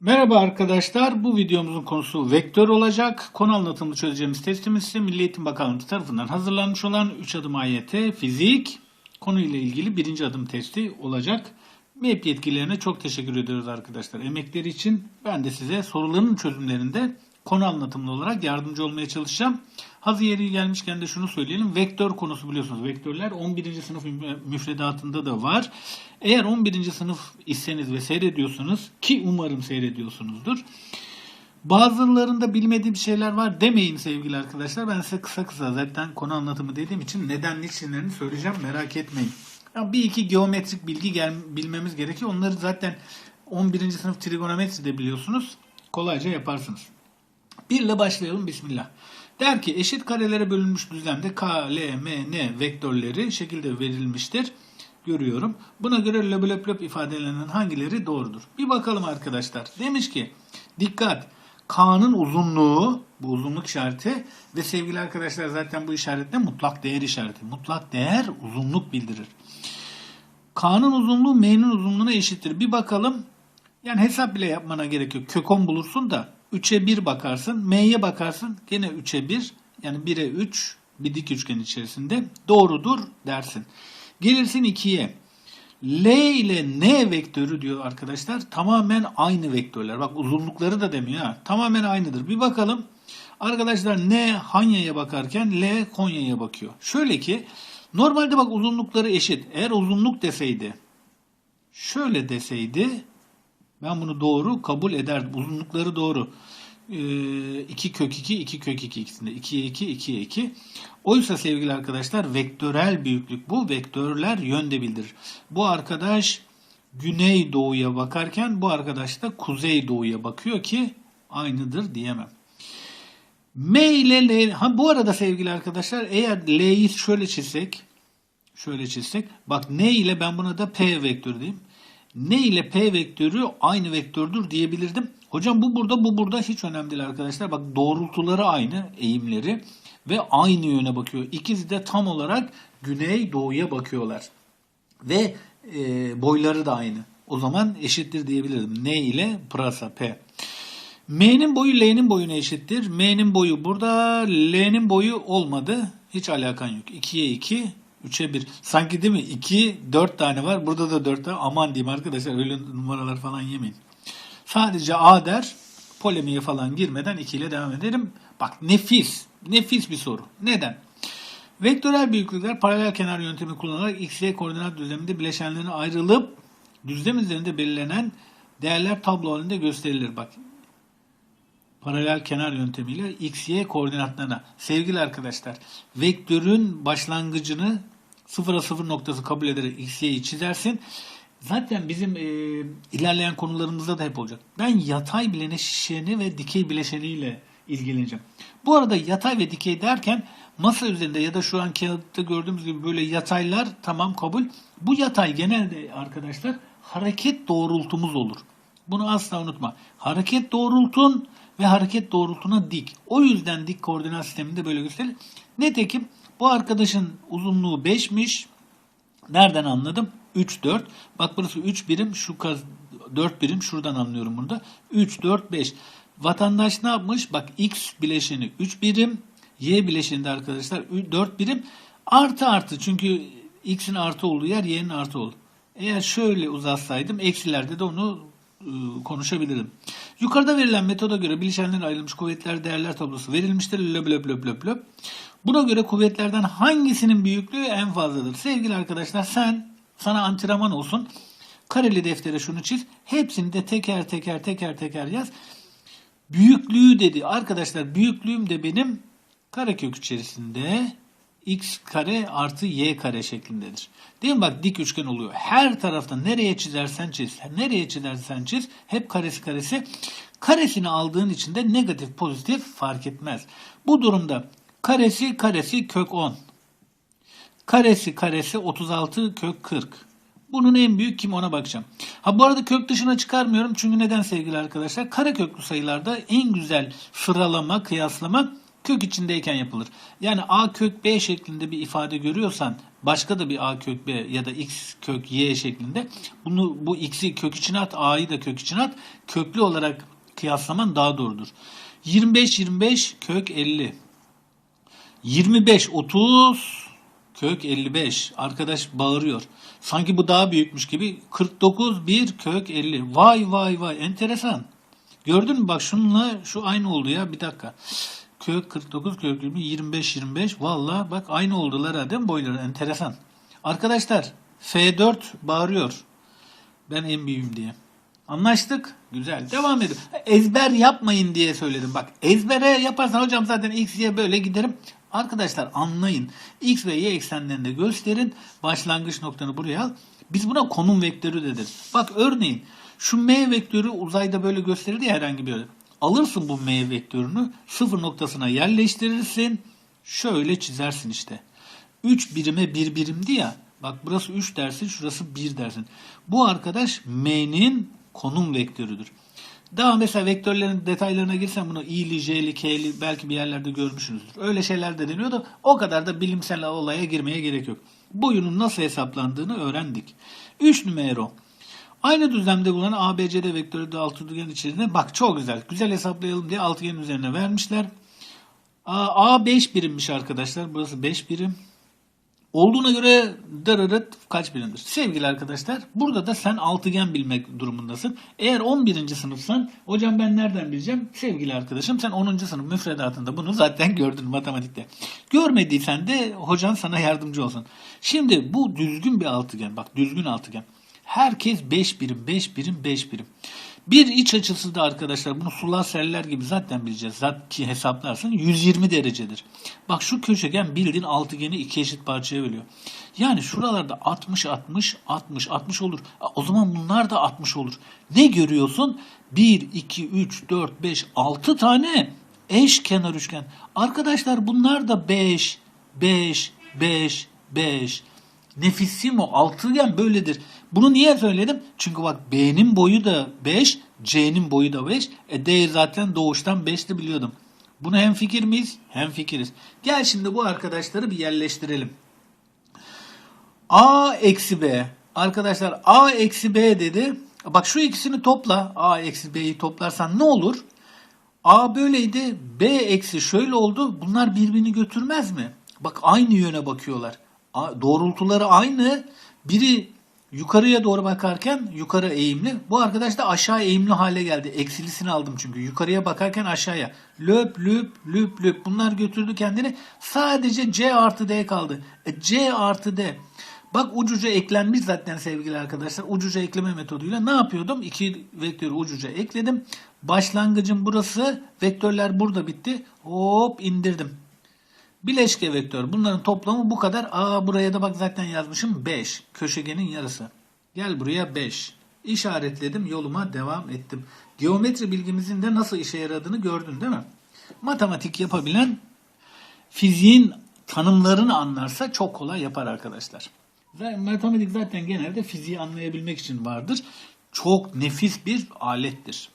Merhaba arkadaşlar. Bu videomuzun konusu vektör olacak. Konu anlatımını çözeceğimiz testimiz ise Milli Eğitim Bakanlığı tarafından hazırlanmış olan 3 adım AYT fizik konuyla ilgili birinci adım testi olacak. MEP yetkililerine çok teşekkür ediyoruz arkadaşlar emekleri için. Ben de size soruların çözümlerinde konu anlatımlı olarak yardımcı olmaya çalışacağım. Hazır yeri gelmişken de şunu söyleyelim. Vektör konusu biliyorsunuz. Vektörler 11. sınıf müfredatında da var. Eğer 11. sınıf iseniz ve seyrediyorsunuz ki umarım seyrediyorsunuzdur. Bazılarında bilmediğim şeyler var demeyin sevgili arkadaşlar. Ben size kısa kısa zaten konu anlatımı dediğim için neden niçinlerini söyleyeceğim merak etmeyin. Bir iki geometrik bilgi gel, bilmemiz gerekiyor. Onları zaten 11. sınıf trigonometri de biliyorsunuz. Kolayca yaparsınız. 1 ile başlayalım. Bismillah. Der ki eşit karelere bölünmüş düzlemde K, L, M, N vektörleri şekilde verilmiştir. Görüyorum. Buna göre löp ifadelerinden hangileri doğrudur? Bir bakalım arkadaşlar. Demiş ki dikkat K'nın uzunluğu bu uzunluk işareti ve sevgili arkadaşlar zaten bu işaretle mutlak değer işareti. Mutlak değer uzunluk bildirir. K'nın uzunluğu M'nin uzunluğuna eşittir. Bir bakalım. Yani hesap bile yapmana gerek yok. Kök 10 bulursun da 3'e 1 bakarsın. M'ye bakarsın. Gene 3'e 1. Yani 1'e 3 bir dik üçgen içerisinde doğrudur dersin. Gelirsin 2'ye. L ile N vektörü diyor arkadaşlar. Tamamen aynı vektörler. Bak uzunlukları da demiyor ha. Tamamen aynıdır. Bir bakalım. Arkadaşlar N Hanya'ya bakarken L Konya'ya bakıyor. Şöyle ki normalde bak uzunlukları eşit. Eğer uzunluk deseydi şöyle deseydi ben bunu doğru kabul ederdim. Uzunlukları doğru. 2 kök 2, 2 kök 2 ikisinde. 2'ye 2, 2'ye 2. Oysa sevgili arkadaşlar vektörel büyüklük bu. Vektörler yönde bildirir. Bu arkadaş güney doğuya bakarken bu arkadaş da kuzey doğuya bakıyor ki aynıdır diyemem. M ile L. Ha bu arada sevgili arkadaşlar eğer L'yi şöyle çizsek şöyle çizsek bak N ile ben buna da P vektörü diyeyim. N ile P vektörü aynı vektördür diyebilirdim. Hocam bu burada bu burada hiç önemli değil arkadaşlar. Bak doğrultuları aynı eğimleri ve aynı yöne bakıyor. İkisi de tam olarak güney doğuya bakıyorlar. Ve e, boyları da aynı. O zaman eşittir diyebilirdim. N ile pırasa P. M'nin boyu L'nin boyuna eşittir. M'nin boyu burada L'nin boyu olmadı. Hiç alakan yok. 2'ye 2 3'e 1. Sanki değil mi? 2, 4 tane var. Burada da 4 tane. Aman diyeyim arkadaşlar öyle numaralar falan yemeyin. Sadece A der. Polemiğe falan girmeden 2 ile devam edelim. Bak nefis. Nefis bir soru. Neden? Vektörel büyüklükler paralel kenar yöntemi kullanarak x, y koordinat düzleminde bileşenlerine ayrılıp düzlem üzerinde belirlenen değerler tablo halinde gösterilir. Bak paralel kenar yöntemiyle x, y koordinatlarına. Sevgili arkadaşlar, vektörün başlangıcını sıfıra sıfır noktası kabul ederek x, y'yi çizersin. Zaten bizim e, ilerleyen konularımızda da hep olacak. Ben yatay bileşeni ve dikey bileşeniyle ilgileneceğim. Bu arada yatay ve dikey derken masa üzerinde ya da şu an kağıtta gördüğümüz gibi böyle yataylar tamam kabul. Bu yatay genelde arkadaşlar hareket doğrultumuz olur. Bunu asla unutma. Hareket doğrultun ve hareket doğrultuna dik. O yüzden dik koordinat sisteminde böyle gösterilir. Nitekim bu arkadaşın uzunluğu 5'miş. Nereden anladım? 3, 4. Bak burası 3 birim, şu kaz 4 birim. Şuradan anlıyorum bunu da. 3, 4, 5. Vatandaş ne yapmış? Bak x bileşeni 3 birim. Y bileşeni de arkadaşlar 4 birim. Artı artı. Çünkü x'in artı olduğu yer y'nin artı olur. Eğer şöyle uzatsaydım eksilerde de onu konuşabilirim. Yukarıda verilen metoda göre bileşenlerin ayrılmış kuvvetler değerler tablosu verilmiştir. Löp löp löp löp löp. Buna göre kuvvetlerden hangisinin büyüklüğü en fazladır? Sevgili arkadaşlar sen sana antrenman olsun. Kareli deftere şunu çiz. Hepsini de teker teker teker teker yaz. Büyüklüğü dedi. Arkadaşlar büyüklüğüm de benim karekök içerisinde x kare artı y kare şeklindedir. Değil mi? Bak dik üçgen oluyor. Her tarafta nereye çizersen çiz, nereye çizersen çiz hep karesi karesi. Karesini aldığın için de negatif pozitif fark etmez. Bu durumda karesi karesi kök 10. Karesi karesi 36 kök 40. Bunun en büyük kim ona bakacağım. Ha bu arada kök dışına çıkarmıyorum. Çünkü neden sevgili arkadaşlar? Kare köklü sayılarda en güzel sıralama, kıyaslama kök içindeyken yapılır. Yani a kök b şeklinde bir ifade görüyorsan başka da bir a kök b ya da x kök y şeklinde bunu bu x'i kök içine at a'yı da kök içine at köklü olarak kıyaslaman daha doğrudur. 25 25 kök 50 25 30 kök 55 arkadaş bağırıyor. Sanki bu daha büyükmüş gibi 49 1 kök 50 vay vay vay enteresan. Gördün mü bak şununla şu aynı oldu ya bir dakika. Kök 49 kök 20 25 25 valla bak aynı oldular ha değil mi boyları enteresan. Arkadaşlar F4 bağırıyor. Ben en büyüğüm diye. Anlaştık. Güzel. Devam edin. Ezber yapmayın diye söyledim. Bak ezbere yaparsan hocam zaten x, y böyle giderim. Arkadaşlar anlayın. X ve y eksenlerinde gösterin. Başlangıç noktanı buraya al. Biz buna konum vektörü de. Bak örneğin şu m vektörü uzayda böyle gösterirdi ya herhangi bir yere. Alırsın bu m vektörünü sıfır noktasına yerleştirirsin. Şöyle çizersin işte. 3 birime 1 birimdi ya. Bak burası 3 dersin, şurası 1 dersin. Bu arkadaş m'nin konum vektörüdür. Daha mesela vektörlerin detaylarına girsem bunu i'li, j'li, k'li belki bir yerlerde görmüşsünüzdür. Öyle şeyler de deniyor da o kadar da bilimsel olaya girmeye gerek yok. Boyunun nasıl hesaplandığını öğrendik. 3 numero. Aynı düzlemde bulunan ABCD vektörü de altıgen içerisinde bak çok güzel. Güzel hesaplayalım diye altıgenin üzerine vermişler. A, A 5 birimmiş arkadaşlar. Burası 5 birim. Olduğuna göre dırırıt kaç birimdir? Sevgili arkadaşlar burada da sen altıgen bilmek durumundasın. Eğer 11. sınıfsan hocam ben nereden bileceğim? Sevgili arkadaşım sen 10. sınıf müfredatında bunu zaten gördün matematikte. Görmediysen de hocan sana yardımcı olsun. Şimdi bu düzgün bir altıgen. Bak düzgün altıgen. Herkes 5 birim, 5 birim, 5 birim. Bir iç açısı da arkadaşlar bunu sular seller gibi zaten bileceğiz. Zaten ki hesaplarsın 120 derecedir. Bak şu köşegen bildiğin altıgeni iki eşit parçaya bölüyor. Yani şuralarda 60 60 60 60 olur. O zaman bunlar da 60 olur. Ne görüyorsun? 1 2 3 4 5 6 tane eş kenar üçgen. Arkadaşlar bunlar da 5 5 5 5 Nefissimo altıgen böyledir. Bunu niye söyledim? Çünkü bak B'nin boyu da 5, C'nin boyu da 5. E D zaten doğuştan 5'ti biliyordum. Bunu hem fikir miyiz? Hem fikiriz. Gel şimdi bu arkadaşları bir yerleştirelim. A eksi B. Arkadaşlar A eksi B dedi. Bak şu ikisini topla. A eksi B'yi toplarsan ne olur? A böyleydi. B eksi şöyle oldu. Bunlar birbirini götürmez mi? Bak aynı yöne bakıyorlar. A- Doğrultuları aynı. Biri yukarıya doğru bakarken yukarı eğimli. Bu arkadaş da aşağı eğimli hale geldi. Eksilisini aldım çünkü. Yukarıya bakarken aşağıya. Löp lüp lüp lüp. Bunlar götürdü kendini. Sadece C artı D kaldı. E, C artı D. Bak ucuca eklenmiş zaten sevgili arkadaşlar. Ucuca ekleme metoduyla ne yapıyordum? İki vektörü ucuca ekledim. Başlangıcım burası. Vektörler burada bitti. Hop indirdim. Bileşke vektör. Bunların toplamı bu kadar. Aa buraya da bak zaten yazmışım 5. Köşegenin yarısı. Gel buraya 5. İşaretledim yoluma devam ettim. Geometri bilgimizin de nasıl işe yaradığını gördün değil mi? Matematik yapabilen fiziğin tanımlarını anlarsa çok kolay yapar arkadaşlar. Matematik zaten genelde fiziği anlayabilmek için vardır. Çok nefis bir alettir.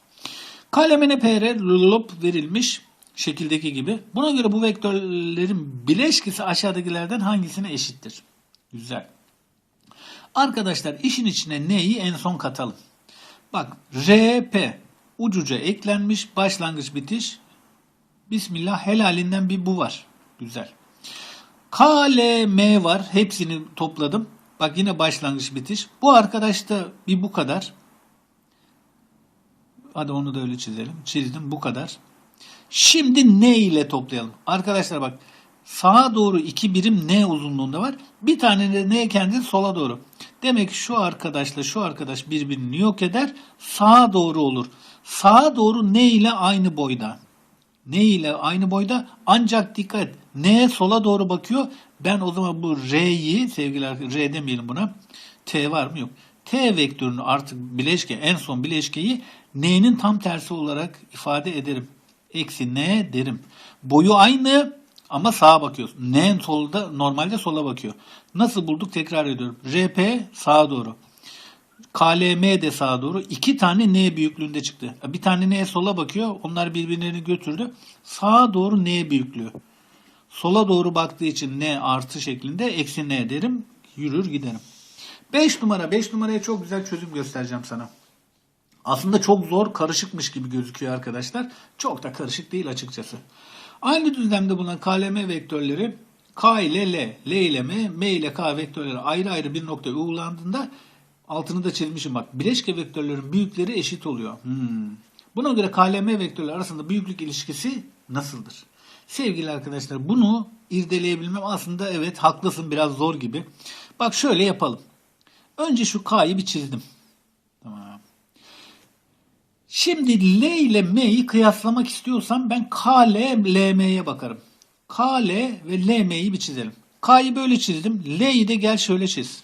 Kalemine PR lulup verilmiş şekildeki gibi. Buna göre bu vektörlerin bileşkisi aşağıdakilerden hangisine eşittir? Güzel. Arkadaşlar işin içine neyi en son katalım? Bak RP ucuca eklenmiş başlangıç bitiş. Bismillah helalinden bir bu var. Güzel. KLM var. Hepsini topladım. Bak yine başlangıç bitiş. Bu arkadaşta bir bu kadar. Hadi onu da öyle çizelim. Çizdim bu kadar. Şimdi ne ile toplayalım? Arkadaşlar bak sağa doğru iki birim n uzunluğunda var. Bir tane de n kendi sola doğru. Demek ki şu arkadaşla şu arkadaş birbirini yok eder. Sağa doğru olur. Sağa doğru n ile aynı boyda. N ile aynı boyda ancak dikkat. N sola doğru bakıyor. Ben o zaman bu R'yi sevgili arkadaşlar R demeyelim buna. T var mı? Yok. T vektörünü artık bileşke en son bileşkeyi N'nin tam tersi olarak ifade ederim. Eksi N derim. Boyu aynı ama sağa bakıyoruz. N solda normalde sola bakıyor. Nasıl bulduk tekrar ediyorum. RP sağa doğru. KLM de sağa doğru. iki tane N büyüklüğünde çıktı. Bir tane N sola bakıyor. Onlar birbirlerini götürdü. Sağa doğru N büyüklüğü. Sola doğru baktığı için N artı şeklinde eksi N derim. Yürür giderim. 5 numara. 5 numaraya çok güzel çözüm göstereceğim sana. Aslında çok zor, karışıkmış gibi gözüküyor arkadaşlar. Çok da karışık değil açıkçası. Aynı düzlemde bulunan KLM vektörleri K ile L, L ile M, M ile K vektörleri ayrı ayrı bir noktaya uygulandığında altını da çizmişim bak. Bileşke vektörlerin büyükleri eşit oluyor. Hmm. Buna göre KLM vektörleri arasında büyüklük ilişkisi nasıldır? Sevgili arkadaşlar bunu irdeleyebilmem aslında evet haklısın biraz zor gibi. Bak şöyle yapalım. Önce şu K'yı bir çizdim. Şimdi L ile M'yi kıyaslamak istiyorsam ben K, L, L, M'ye bakarım. K, L ve L, M'yi bir çizelim. K'yı böyle çizdim. L'yi de gel şöyle çiz.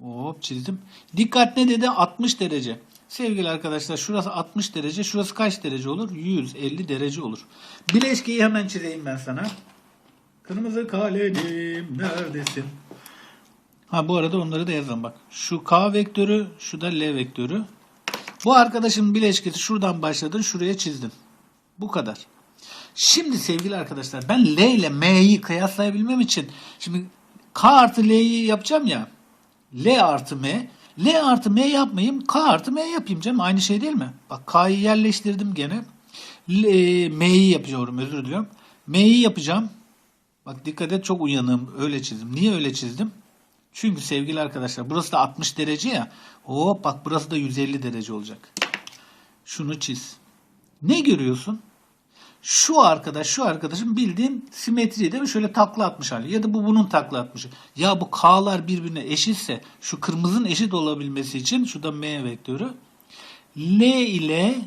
Hop çizdim. Dikkat ne dedi? 60 derece. Sevgili arkadaşlar şurası 60 derece. Şurası kaç derece olur? 150 derece olur. Bileşkeyi hemen çizeyim ben sana. Kırmızı kalemim neredesin? Ha bu arada onları da yazalım bak. Şu K vektörü, şu da L vektörü. Bu arkadaşın bileşkesi şuradan başladın, şuraya çizdin. Bu kadar. Şimdi sevgili arkadaşlar ben L ile M'yi kıyaslayabilmem için şimdi K artı L'yi yapacağım ya. L artı M. L artı M yapmayayım. K artı M yapayım canım. Aynı şey değil mi? Bak K'yı yerleştirdim gene. E, M'yi yapıyorum özür diliyorum. M'yi yapacağım. Bak dikkat et çok uyanığım. Öyle çizdim. Niye öyle çizdim? Çünkü sevgili arkadaşlar burası da 60 derece ya. Hop bak burası da 150 derece olacak. Şunu çiz. Ne görüyorsun? Şu arkadaş şu arkadaşın bildiğin simetri değil mi? Şöyle takla atmış hali. Ya da bu bunun takla atmışı. Ya bu K'lar birbirine eşitse şu kırmızının eşit olabilmesi için şu da M vektörü. L ile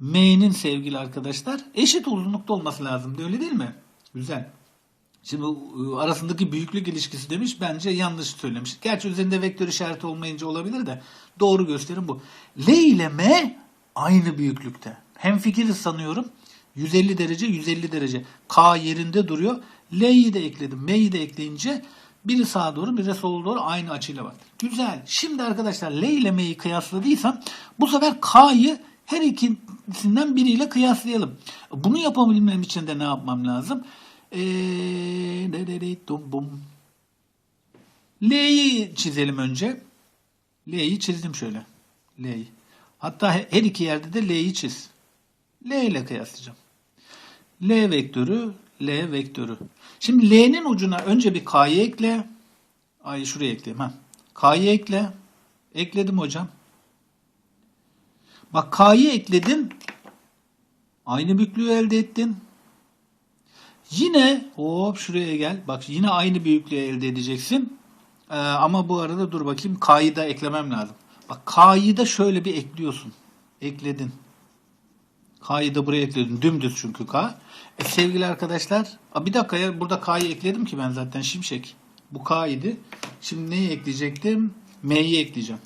M'nin sevgili arkadaşlar eşit uzunlukta olması lazım. Öyle değil mi? Güzel. Şimdi e, arasındaki büyüklük ilişkisi demiş. Bence yanlış söylemiş. Gerçi üzerinde vektör işareti olmayınca olabilir de doğru gösterim bu. L ile M aynı büyüklükte. Hem fikiriz sanıyorum. 150 derece 150 derece. K yerinde duruyor. L'yi de ekledim. M'yi de ekleyince biri sağa doğru biri sola doğru aynı açıyla bak. Güzel. Şimdi arkadaşlar L ile M'yi kıyasladıysam bu sefer K'yı her ikisinden biriyle kıyaslayalım. Bunu yapabilmem için de ne yapmam lazım? L'yi çizelim önce. L'yi çizdim şöyle. L'yi. Hatta her iki yerde de L'yi çiz. L ile kıyaslayacağım. L vektörü, L vektörü. Şimdi L'nin ucuna önce bir K'yı ekle. Ay şuraya ekleyeyim. Ha. K'yı ekle. Ekledim hocam. Bak K'yı ekledin. Aynı büyüklüğü elde ettin. Yine hop şuraya gel. Bak yine aynı büyüklüğü elde edeceksin. Ee, ama bu arada dur bakayım K'yı da eklemem lazım. Bak K'yı da şöyle bir ekliyorsun. Ekledin. K'yı da buraya ekledim. Dümdüz çünkü K. E, sevgili arkadaşlar. A, bir dakika ya burada K'yı ekledim ki ben zaten şimşek. Bu K. Şimdi neyi ekleyecektim? M'yi ekleyeceğim.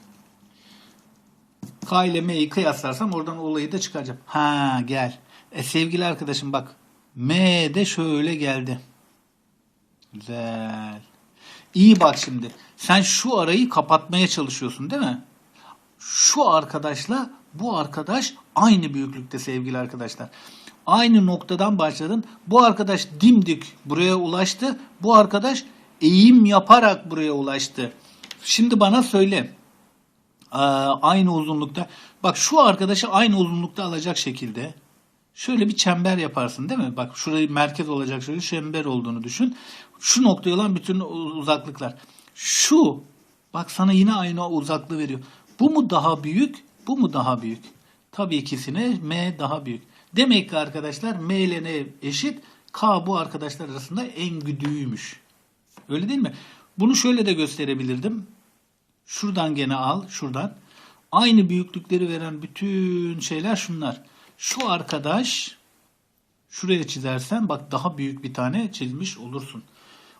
K ile M'yi kıyaslarsam oradan olayı da çıkaracağım. Ha gel. E, sevgili arkadaşım bak. M de şöyle geldi. Güzel. İyi bak şimdi. Sen şu arayı kapatmaya çalışıyorsun değil mi? Şu arkadaşla bu arkadaş aynı büyüklükte sevgili arkadaşlar. Aynı noktadan başladın. Bu arkadaş dimdik buraya ulaştı. Bu arkadaş eğim yaparak buraya ulaştı. Şimdi bana söyle. Aynı uzunlukta. Bak şu arkadaşı aynı uzunlukta alacak şekilde şöyle bir çember yaparsın değil mi? Bak şurayı merkez olacak şöyle çember olduğunu düşün. Şu noktaya olan bütün uzaklıklar. Şu bak sana yine aynı uzaklığı veriyor. Bu mu daha büyük? Bu mu daha büyük? Tabii ikisine M daha büyük. Demek ki arkadaşlar M ile N eşit. K bu arkadaşlar arasında en güdüğüymüş. Öyle değil mi? Bunu şöyle de gösterebilirdim. Şuradan gene al, şuradan. Aynı büyüklükleri veren bütün şeyler şunlar. Şu arkadaş şuraya çizersen bak daha büyük bir tane çizmiş olursun.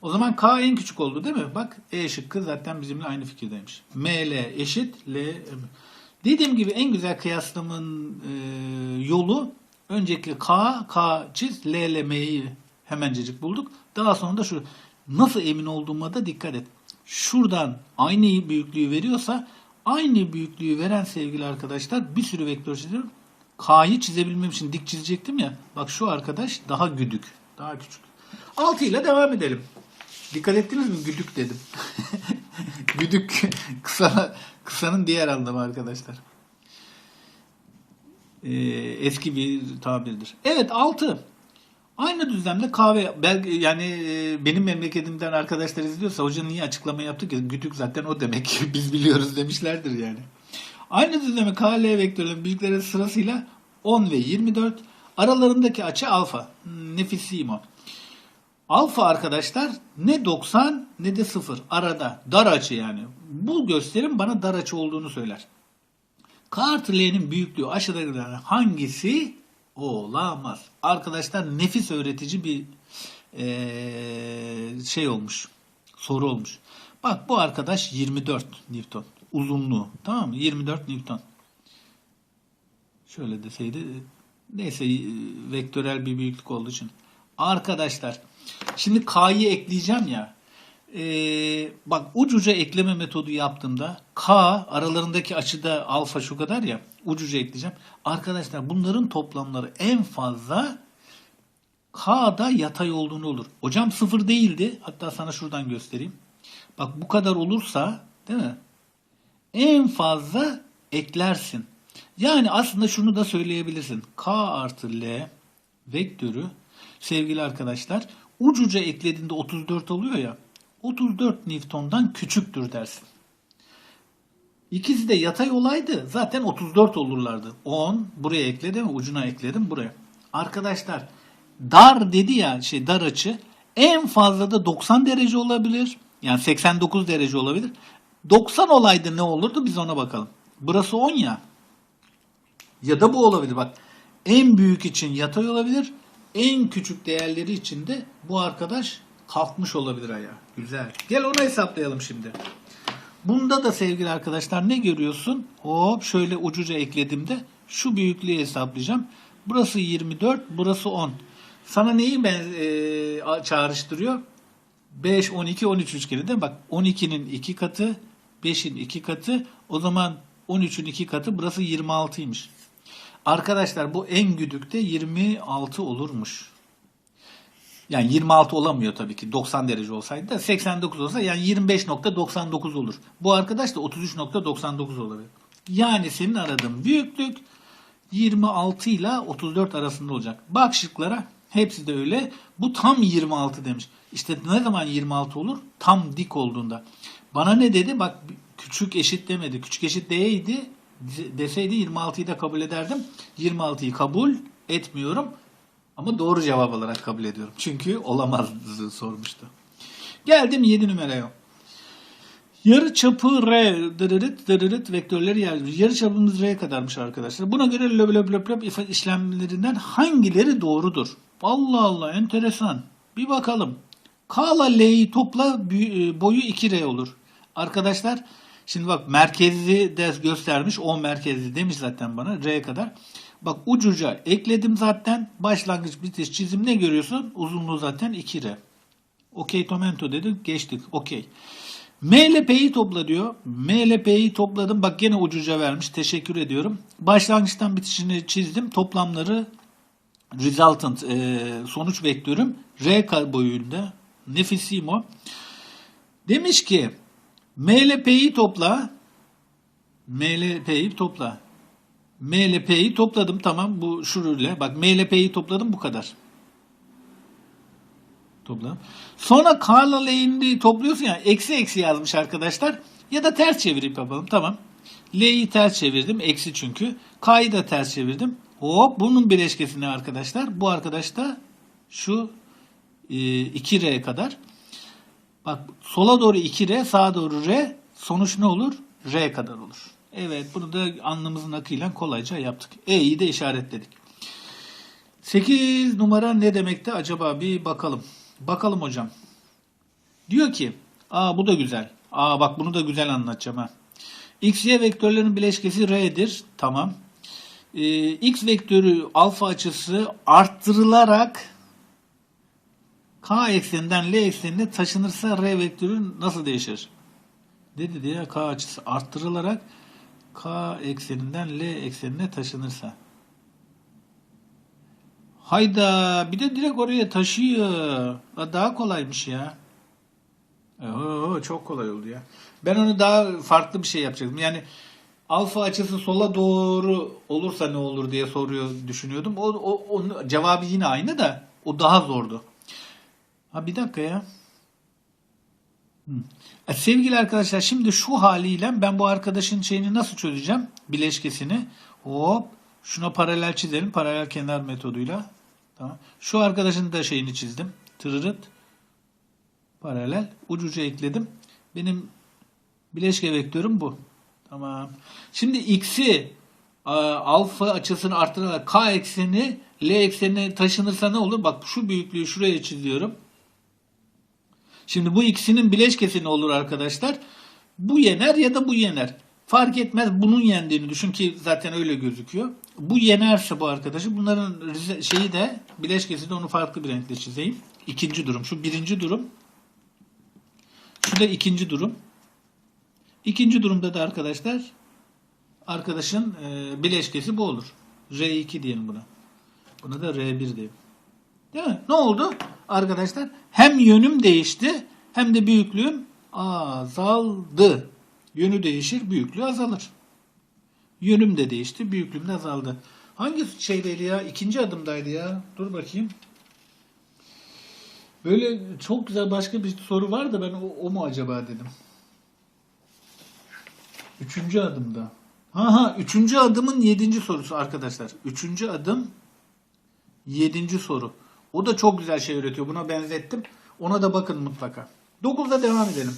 O zaman K en küçük oldu değil mi? Bak E şıkkı zaten bizimle aynı fikirdeymiş. M L eşit L. Dediğim gibi en güzel kıyaslamın e, yolu öncelikle K, K çiz, L ile M'yi hemencecik bulduk. Daha sonra da şu nasıl emin olduğuma da dikkat et. Şuradan aynı büyüklüğü veriyorsa Aynı büyüklüğü veren sevgili arkadaşlar bir sürü vektör çiziyorum. K'yı çizebilmem için dik çizecektim ya. Bak şu arkadaş daha güdük. Daha küçük. 6 ile devam edelim. Dikkat ettiniz mi? Güdük dedim. güdük kısa, kısanın diğer anlamı arkadaşlar. Ee, eski bir tabirdir. Evet 6. Aynı düzlemde kahve belki yani e, benim memleketimden arkadaşlar izliyorsa hoca niye açıklama yaptı ki güdük zaten o demek biz biliyoruz demişlerdir yani. Aynı düzleme KL vektörlerinin büyükleri sırasıyla 10 ve 24 aralarındaki açı alfa. Nefisimo. Alfa arkadaşlar ne 90 ne de 0 arada dar açı yani. Bu gösterim bana dar açı olduğunu söyler. K artı L'nin büyüklüğü aşağıdakilerden hangisi olamaz? Arkadaşlar nefis öğretici bir eee, şey olmuş. Soru olmuş. Bak bu arkadaş 24 Newton. Uzunluğu. Tamam mı? 24 Newton. Şöyle deseydi neyse e, vektörel bir büyüklük olduğu için. Arkadaşlar şimdi K'yı ekleyeceğim ya. Ee, bak ucuca ekleme metodu yaptığımda K aralarındaki açıda alfa şu kadar ya ucuca ekleyeceğim. Arkadaşlar bunların toplamları en fazla K'da yatay olduğunu olur. Hocam sıfır değildi. Hatta sana şuradan göstereyim. Bak bu kadar olursa değil mi? En fazla eklersin. Yani aslında şunu da söyleyebilirsin. K artı L vektörü sevgili arkadaşlar ucuca eklediğinde 34 oluyor ya 34 Newton'dan küçüktür dersin. İkisi de yatay olaydı zaten 34 olurlardı. 10 buraya ekledim ucuna ekledim buraya. Arkadaşlar dar dedi ya şey dar açı en fazla da 90 derece olabilir. Yani 89 derece olabilir. 90 olaydı ne olurdu biz ona bakalım. Burası 10 ya. Ya da bu olabilir bak. En büyük için yatay olabilir. En küçük değerleri için de bu arkadaş kalkmış olabilir ayağa. Güzel. Gel onu hesaplayalım şimdi. Bunda da sevgili arkadaşlar ne görüyorsun? Hop şöyle ucuca eklediğimde şu büyüklüğü hesaplayacağım. Burası 24, burası 10. Sana neyi ben e, çağrıştırıyor? 5, 12, 13 üçgeni değil mi? Bak 12'nin 2 katı, 5'in 2 katı. O zaman 13'ün 2 katı burası 26'ymış. Arkadaşlar bu en güdükte 26 olurmuş. Yani 26 olamıyor tabii ki 90 derece olsaydı da 89 olsa yani 25.99 olur. Bu arkadaş da 33.99 olabilir. Yani senin aradığın büyüklük 26 ile 34 arasında olacak. Bak şıklara hepsi de öyle. Bu tam 26 demiş. İşte ne zaman 26 olur? Tam dik olduğunda. Bana ne dedi? Bak küçük eşit demedi. Küçük eşit değeydi deseydi 26'yı da kabul ederdim. 26'yı kabul etmiyorum. Ama doğru cevap olarak kabul ediyorum. Çünkü olamaz sormuştu. Geldim 7 numaraya. Yarı çapı R dırırıt dırırıt vektörleri yerleştirmiş. Yarı çapımız R kadarmış arkadaşlar. Buna göre löp löp löp löp işlemlerinden hangileri doğrudur? Allah Allah enteresan. Bir bakalım. K ile L'yi topla büyü- boyu 2R olur. Arkadaşlar şimdi bak merkezli de göstermiş. 10 merkezli demiş zaten bana R kadar. Bak ucuca ekledim zaten. Başlangıç bitiş çizim ne görüyorsun? Uzunluğu zaten 2R. Okey Tomento dedi. Geçtik. Okey. M ile P'yi topla diyor. M ile P'yi topladım. Bak gene ucuca vermiş. Teşekkür ediyorum. Başlangıçtan bitişini çizdim. Toplamları resultant e, sonuç vektörüm R boyunda. Nefisimo. Demiş ki M topla. M topla. M topladım tamam bu şuruyla. Bak M topladım bu kadar. Topladım. Sonra K ile L'yi topluyorsun ya eksi eksi yazmış arkadaşlar. Ya da ters çevirip yapalım tamam. L'yi ters çevirdim eksi çünkü. K'yı da ters çevirdim. Hop bunun bileşkesi ne arkadaşlar? Bu arkadaş da şu e, 2R kadar. Bak sola doğru 2R sağa doğru R sonuç ne olur? R kadar olur. Evet bunu da alnımızın akıyla kolayca yaptık. E'yi de işaretledik. 8 numara ne demekti acaba bir bakalım. Bakalım hocam. Diyor ki aa bu da güzel. Aa bak bunu da güzel anlatacağım ha. X, Y vektörlerinin bileşkesi R'dir. Tamam. Ee, X vektörü alfa açısı arttırılarak K ekseninden L eksenine taşınırsa R vektörü nasıl değişir? Dedi diye K açısı arttırılarak K ekseninden L eksenine taşınırsa. Hayda bir de direkt oraya taşıyor. Ha, Daha kolaymış ya. Oo, çok kolay oldu ya. Ben onu daha farklı bir şey yapacaktım. Yani alfa açısı sola doğru olursa ne olur diye soruyor düşünüyordum. O, o onun cevabı yine aynı da o daha zordu. Ha bir dakika ya. Hı. E, sevgili arkadaşlar şimdi şu haliyle ben bu arkadaşın şeyini nasıl çözeceğim? Bileşkesini. Hop. Şuna paralel çizelim. Paralel kenar metoduyla. Tamam. Şu arkadaşın da şeyini çizdim. Tırırıt. Paralel. Ucuca ekledim. Benim bileşke vektörüm bu. Tamam. Şimdi x'i a, alfa açısını arttırarak k ekseni l eksenine taşınırsa ne olur? Bak şu büyüklüğü şuraya çiziyorum. Şimdi bu ikisinin bileşkesi ne olur arkadaşlar? Bu yener ya da bu yener. Fark etmez bunun yendiğini düşün ki zaten öyle gözüküyor. Bu yenerse bu arkadaşı bunların şeyi de bileşkesi de onu farklı bir renkle çizeyim. İkinci durum. Şu birinci durum. Şu da ikinci durum. İkinci durumda da arkadaşlar arkadaşın e, bileşkesi bu olur. R2 diyelim buna. Buna da R1 diyelim. Değil mi? Ne oldu arkadaşlar? Hem yönüm değişti hem de büyüklüğüm azaldı. Yönü değişir, büyüklüğü azalır. Yönüm de değişti, büyüklüğüm de azaldı. Hangi şeydeydi ya? İkinci adımdaydı ya. Dur bakayım. Böyle çok güzel başka bir soru var da ben o, o mu acaba dedim. Üçüncü adımda. Ha ha, üçüncü adımın yedinci sorusu arkadaşlar. Üçüncü adım yedinci soru. O da çok güzel şey öğretiyor. Buna benzettim. Ona da bakın mutlaka. Dokuzda devam edelim.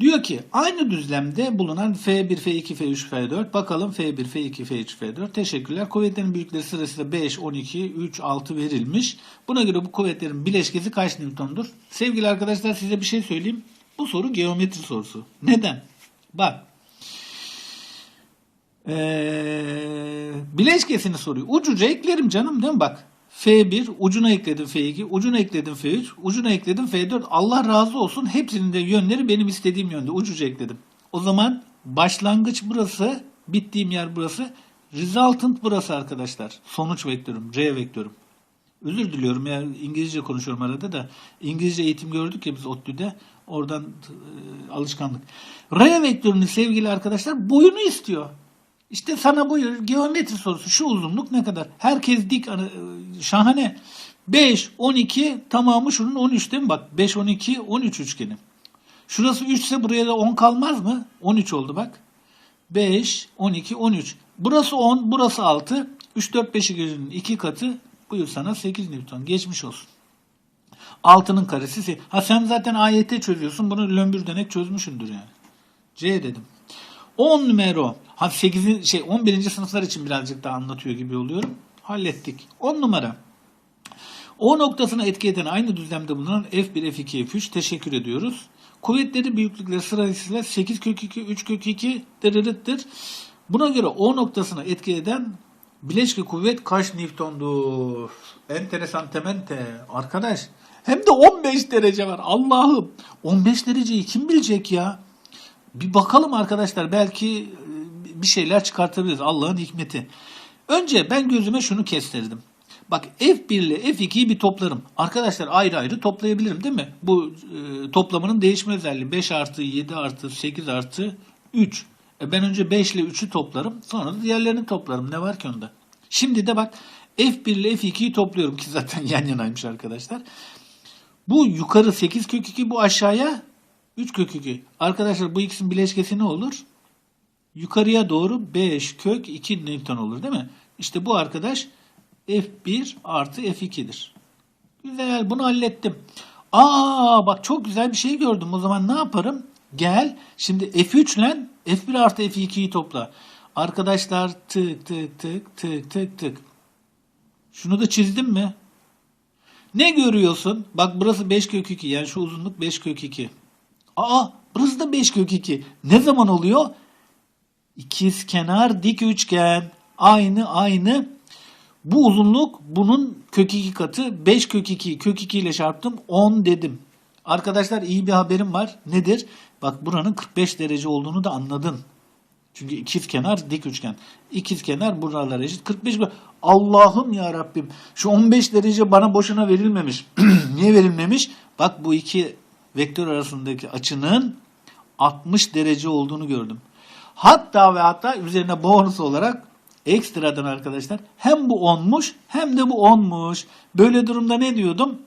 Diyor ki aynı düzlemde bulunan F1, F2, F3, F4. Bakalım F1, F2, F3, F4. Teşekkürler. Kuvvetlerin büyükleri sırasıyla 5, 12, 3, 6 verilmiş. Buna göre bu kuvvetlerin bileşkesi kaç Newton'dur? Sevgili arkadaşlar size bir şey söyleyeyim. Bu soru geometri sorusu. Neden? Bak. Ee, bileşkesini soruyor. Ucuca eklerim canım değil mi? Bak. F1, ucuna ekledim F2, ucuna ekledim F3, ucuna ekledim F4. Allah razı olsun hepsinin de yönleri benim istediğim yönde. Ucuca ekledim. O zaman başlangıç burası, bittiğim yer burası. Resultant burası arkadaşlar. Sonuç vektörüm, R vektörüm. Özür diliyorum ya İngilizce konuşuyorum arada da. İngilizce eğitim gördük ya biz ODTÜ'de. Oradan e, alışkanlık. R vektörünün sevgili arkadaşlar boyunu istiyor. İşte sana buyur geometri sorusu. Şu uzunluk ne kadar? Herkes dik ana- e, şahane. 5, 12 tamamı şunun 13 değil mi? Bak 5, 12, 13 üçgeni. Şurası 3 ise buraya da 10 kalmaz mı? 13 oldu bak. 5, 12, 13. Burası 10, burası 6. 3, 4, 5'i gözünün 2 katı. Buyur sana 8 Newton. Geçmiş olsun. Altının karesi. se- Ha sen zaten AYT çözüyorsun. Bunu lömbür denek çözmüşündür yani. C dedim. 10 numara. Ha 8. şey 11. sınıflar için birazcık daha anlatıyor gibi oluyorum. Hallettik. 10 numara. O noktasına etki eden aynı düzlemde bulunan F1, F2, F3 teşekkür ediyoruz. Kuvvetleri büyüklükleri sırasıyla 8 kök 2, 3 kök 2 dırırıttır. Buna göre O noktasına etki eden bileşke kuvvet kaç Newton'dur? Enteresan temente. Arkadaş hem de 15 derece var. Allah'ım 15 dereceyi kim bilecek ya? Bir bakalım arkadaşlar belki bir şeyler çıkartabiliriz Allah'ın hikmeti. Önce ben gözüme şunu kestirdim. Bak F1 ile F2'yi bir toplarım. Arkadaşlar ayrı ayrı toplayabilirim değil mi? Bu e, toplamanın değişme özelliği 5 artı 7 artı 8 artı 3. E, ben önce 5 ile 3'ü toplarım sonra da diğerlerini toplarım. Ne var ki onda? Şimdi de bak F1 ile F2'yi topluyorum ki zaten yan yanaymış arkadaşlar. Bu yukarı 8 kök 2 bu aşağıya 3 kök 2. Arkadaşlar bu ikisinin bileşkesi ne olur? Yukarıya doğru 5 kök 2 Newton olur değil mi? İşte bu arkadaş F1 artı F2'dir. Güzel bunu hallettim. Aa bak çok güzel bir şey gördüm. O zaman ne yaparım? Gel şimdi F3 ile F1 artı F2'yi topla. Arkadaşlar tık tık tık tık tık tık. Şunu da çizdim mi? Ne görüyorsun? Bak burası 5 kök 2 yani şu uzunluk 5 kök 2. Aa burası da 5 kök 2. Ne zaman oluyor? İkiz kenar dik üçgen. Aynı aynı. Bu uzunluk bunun kök 2 katı. 5 kök 2 kök 2 ile çarptım 10 dedim. Arkadaşlar iyi bir haberim var. Nedir? Bak buranın 45 derece olduğunu da anladın. Çünkü ikiz kenar dik üçgen. İkiz kenar buralar eşit. 45 bölü- Allah'ım ya Rabbim. Şu 15 derece bana boşuna verilmemiş. Niye verilmemiş? Bak bu iki vektör arasındaki açının 60 derece olduğunu gördüm. Hatta ve hatta üzerine bonus olarak ekstradan arkadaşlar hem bu 10'muş hem de bu 10'muş. Böyle durumda ne diyordum?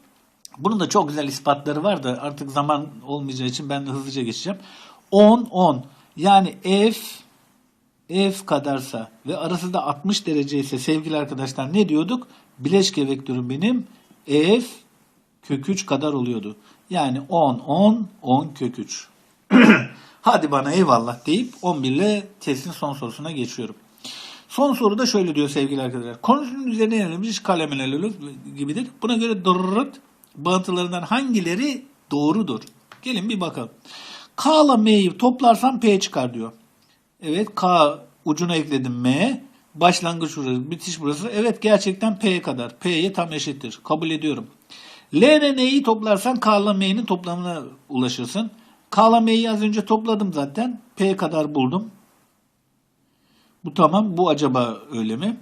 Bunun da çok güzel ispatları var da artık zaman olmayacağı için ben de hızlıca geçeceğim. 10 10 yani f f kadarsa ve arası da 60 derece ise sevgili arkadaşlar ne diyorduk? Bileşke vektörüm benim f kök 3 kadar oluyordu. Yani 10 10 10 kök 3. Hadi bana eyvallah deyip 11 ile testin son sorusuna geçiyorum. Son soruda şöyle diyor sevgili arkadaşlar. Konusunun üzerine yenilmiş kalemelerle gibidir. Buna göre dırırıt bağıntılarından hangileri doğrudur? Gelin bir bakalım. K ile M'yi toplarsam P çıkar diyor. Evet K ucuna ekledim M. Başlangıç burası, bitiş burası. Evet gerçekten P kadar. P'ye tam eşittir. Kabul ediyorum. L ile N'yi toplarsan K ile M'nin toplamına ulaşırsın. K ile M'yi az önce topladım zaten. P kadar buldum. Bu tamam. Bu acaba öyle mi?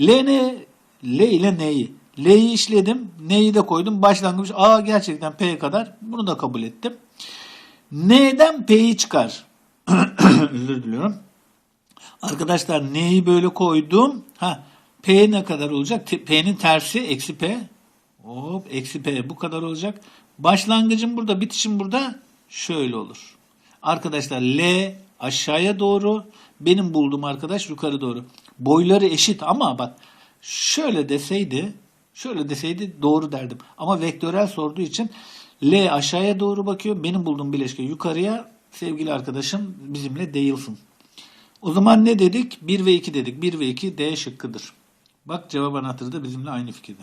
L ne? L ile N'yi. L'yi işledim. N'yi de koydum. Başlangıç. A gerçekten P kadar. Bunu da kabul ettim. N'den P'yi çıkar. Özür diliyorum. Arkadaşlar N'yi böyle koydum. Ha, P ne kadar olacak? P'nin tersi eksi P. Hop eksi P bu kadar olacak. Başlangıcım burada, bitişim burada şöyle olur. Arkadaşlar L aşağıya doğru, benim bulduğum arkadaş yukarı doğru. Boyları eşit ama bak şöyle deseydi, şöyle deseydi doğru derdim. Ama vektörel sorduğu için L aşağıya doğru bakıyor. Benim bulduğum bileşke yukarıya. Sevgili arkadaşım bizimle değilsin. O zaman ne dedik? 1 ve 2 dedik. 1 ve 2 D şıkkıdır. Bak cevap anahtarı da bizimle aynı fikirde.